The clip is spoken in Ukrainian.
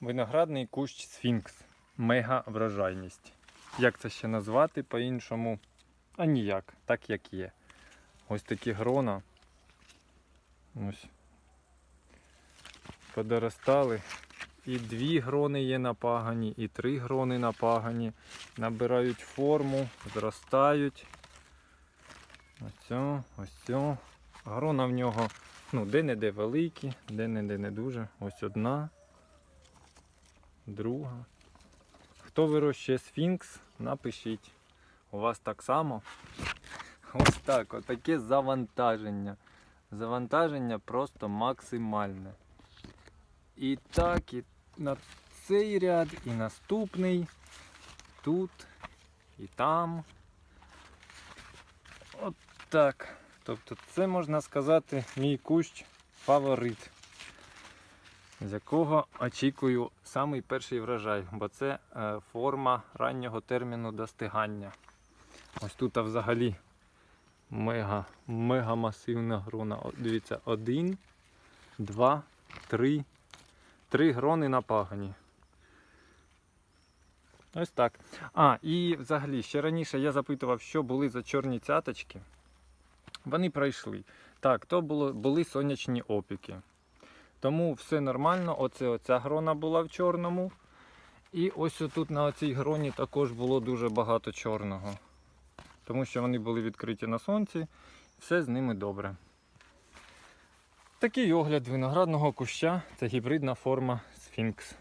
Виноградний кущ Сфінкс. Мега врожайність. Як це ще назвати по-іншому? А ніяк, так як є. Ось такі грона. Ось. Подоростали. І дві грони є на пагані, і три грони на пагані. Набирають форму, зростають. Ось, о, ось. Грона в нього ну, де-не-де великі, де-не-де не дуже. Ось одна, друга. Хто вирощує сфінкс, напишіть. У вас так само. Ось так, отаке завантаження. Завантаження просто максимальне. І так, і на цей ряд, і наступний. Тут, і там. От так. Тобто це можна сказати мій кущ фаворит, з якого очікую самий перший врожай, бо це е, форма раннього терміну достигання. Ось тут взагалі мега, мега масивна грона. Дивіться, один, два, три. Три грони на пагані. Ось так. А, і взагалі, ще раніше я запитував, що були за чорні цяточки. Вони пройшли. Так, то було, були сонячні опіки. Тому все нормально. Оце оця грона була в чорному. І ось тут на цій гроні також було дуже багато чорного. Тому що вони були відкриті на сонці, все з ними добре. Такий огляд виноградного куща це гібридна форма Сфінкс.